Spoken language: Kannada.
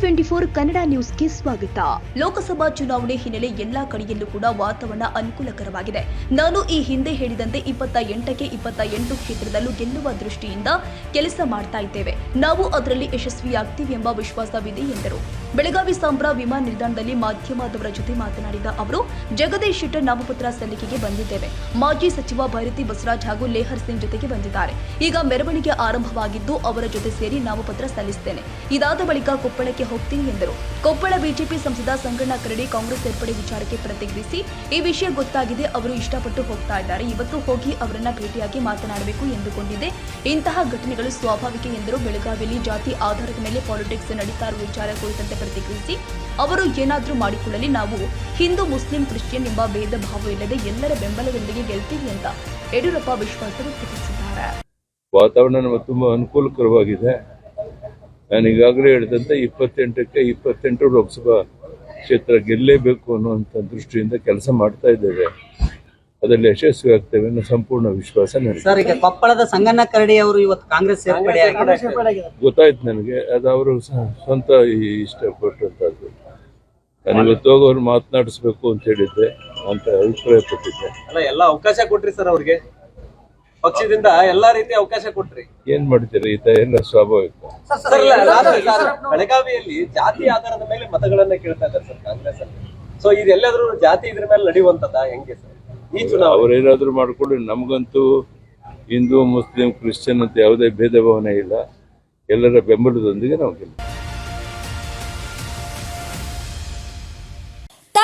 ಟ್ವೆಂಟಿ ಫೋರ್ ಕನ್ನಡ ನ್ಯೂಸ್ಗೆ ಸ್ವಾಗತ. ಲೋಕಸಭಾ ಚುನಾವಣೆ ಹಿನ್ನೆಲೆ ಎಲ್ಲಾ ಕಡೆಯಲ್ಲೂ ಕೂಡ ವಾತಾವರಣ ಅನುಕೂಲಕರವಾಗಿದೆ. ನಾನು ಈ ಹಿಂದೆ ಹೇಳಿದಂತೆ ಇಪ್ಪತ್ತ ಎಂಟಕ್ಕೆ ಇಪ್ಪತ್ತ ಎಂಟು ಕ್ಷೇತ್ರದಲ್ಲೂ ಗೆಲ್ಲುವ ದೃಷ್ಟಿಯಿಂದ ಕೆಲಸ ಮಾಡ್ತಾ ಇದ್ದೇವೆ. ನಾವು ಅದರಲ್ಲಿ ಯಶಸ್ವಿಯಾಗ್ತೀವಿ ಎಂಬ ವಿಶ್ವಾಸವಿದೆ ಎಂದರು. ಬೆಳಗಾವಿ ಸಾಂಬ್ರ ವಿಮಾನ ನಿಲ್ದಾಣದಲ್ಲಿ ಮಾಧ್ಯಮದವರ ಜೊತೆ ಮಾತನಾಡಿದ ಅವರು, ಜಗದೀಶ್ ಶೆಟ್ಟರ್ ನಾಮಪತ್ರ ಸಲ್ಲಿಕೆಗೆ ಬಂದಿದ್ದೇವೆ. ಮಾಜಿ ಸಚಿವ ಭೈರತಿ ಬಸವರಾಜ್ ಹಾಗೂ ಲೇಹರ್ ಸಿಂಗ್ ಜೊತೆಗೆ ಬಂದಿದ್ದಾರೆ. ಈಗ ಮೆರವಣಿಗೆ ಆರಂಭವಾಗಿದ್ದು ಅವರ ಜೊತೆ ಸೇರಿ ನಾಮಪತ್ರ ಸಲ್ಲಿಸುತ್ತೇನೆ ಇದಾದ ಬಳಿಕ ಕೊಪ್ಪಳಕ್ಕೆ ಹೋಗ್ತೀನಿ ಎಂದರು. ಕೊಪ್ಪಳ ಬಿಜೆಪಿ ಸಂಸದ ಸಂಗಣ್ಣ ಕರಡಿ ಕಾಂಗ್ರೆಸ್ ಸೇರ್ಪಡೆ ವಿಚಾರಕ್ಕೆ ಪ್ರತಿಕ್ರಿಯಿಸಿ, ಈ ವಿಷಯ ಗೊತ್ತಾಗಿದೆ, ಅವರು ಇಷ್ಟಪಟ್ಟು ಹೋಗ್ತಾ ಇದ್ದಾರೆ. ಇವತ್ತು ಹೋಗಿ ಅವರನ್ನ ಭೇಟಿಯಾಗಿ ಮಾತನಾಡಬೇಕು ಎಂದುಕೊಂಡಿದೆ ಇಂತಹ ಘಟನೆಗಳು ಸ್ವಾಭಾವಿಕ ಎಂದರು. ಬೆಳಗಾವಿಯಲ್ಲಿ ಜಾತಿ ಆಧಾರದ ಮೇಲೆ ಪಾಲಿಟಿಕ್ಸ್ ನಡೀತಾ ಇರುವ ವಿಚಾರ ಕುರಿತಂತೆ ಪ್ರತಿಕ್ರಿಯಿಸಿ, ಅವರು ಏನಾದರೂ ಮಾಡಿಕೊಳ್ಳಲಿ, ನಾವು ಹಿಂದೂ ಮುಸ್ಲಿಂ ಕ್ರಿಶ್ಚಿಯನ್ ಎಂಬ ಭೇದ ಭಾವ ಇಲ್ಲದೆ ಎಲ್ಲರ ಬೆಂಬಲದೊಂದಿಗೆ ಗೆಲ್ತೀವಿ ಅಂತ ಯಡಿಯೂರಪ್ಪ ವಿಶ್ವಾಸ ವ್ಯಕ್ತಪಡಿಸಿದ್ದಾರೆ ವಾತಾವರಣ ತುಂಬಾ ತುಂಬ ಅನುಕೂಲಕರವಾಗಿದೆ. ನಾನು ಈಗಾಗಲೇ ಹೇಳಿದಂತೆ ಇಪ್ಪತ್ತೆಂಟಕ್ಕೆ ಇಪ್ಪತ್ತೆಂಟು ಲೋಕಸಭಾ ಕ್ಷೇತ್ರ ಗೆಲ್ಲಲೇಬೇಕು ಅನ್ನುವಂಥ ದೃಷ್ಟಿಯಿಂದ ಕೆಲಸ ಮಾಡ್ತಾ ಇದ್ದೇವೆ. ಅದರಲ್ಲಿ ಯಶಸ್ವಿ ಆಗ್ತೇವೆ ಅನ್ನೋ ಸಂಪೂರ್ಣ ವಿಶ್ವಾಸ ನನಗೆ ಸರ್ ಈಗ ಕೊಪ್ಪಳದ ಸಂಗಣ್ಣ ಕರಡಿ ಅವರು ಇವತ್ತು ಕಾಂಗ್ರೆಸ್ ಸೇರ್ಪಡೆ ಆಗಿದೆ ಗೊತ್ತಾಯ್ತು ನನಗೆ ಅದು ಅವರು ಸ- ಸ್ವಂತ ಈ- ಇಷ್ಟಪಟ್ಟಂಥದ್ದು. ನಾನು ಇವತ್ತು ಹೋಗಿ ಅವ್ರು ಮಾತನಾಡಿಸ್ಬೇಕು ಅಂತ ಹೇಳಿದ್ದೆ ಅಂತ ಅಭಿಪ್ರಾಯ ಪಟ್ಟಿದ್ದೆ ಅಲ್ಲ ಎಲ್ಲ ಅವಕಾಶ ಕೊಟ್ರಿ ಸರ್ ಅವ್ರಿಗೆ. ಪಕ್ಷದಿಂದ ಎಲ್ಲಾ ರೀತಿ ಅವಕಾಶ ಕೊಟ್ರಿ. ಏನ್ ಮಾಡ್ತೀರಿ? ಈ ಏನ ಎಲ್ಲ ಸ್ವಾಭಾವಿಕ. ಸರ್ ಸರ್, ಬೆಳಗಾವಿಯಲ್ಲಿ ಜಾತಿ ಆಧಾರದ ಮೇಲೆ ಮತಗಳನ್ನ ಕೇಳ್ತಾ ಇದ್ದಾರೆ ಸರ್ ಕಾಂಗ್ರೆಸ್ ಅಲ್ಲಿ. ಸೊ ಇದೆಲ್ಲಾದ್ರೂ ಜಾತಿ ಇದ್ರ ಮೇಲೆ ನಡೆಯುವಂತದ ಹೆಂಗೆ ಸರ್? ಈ ಚುನಾವಣೆ. ಏನಾದ್ರು ಮಾಡ್ಕೊಳ್ಳಿ. ನಮಗಂತೂ ಹಿಂದೂ ಮುಸ್ಲಿಂ ಕ್ರಿಶ್ಚಿಯನ್ ಅಂತ ಯಾವುದೇ ಭೇದ ಭಾವನೆ ಇಲ್ಲ. ಎಲ್ಲರ ಬೆಂಬಲದೊಂದಿಗೆ ನಾವು ಗೆಲ್ತೀವಿ.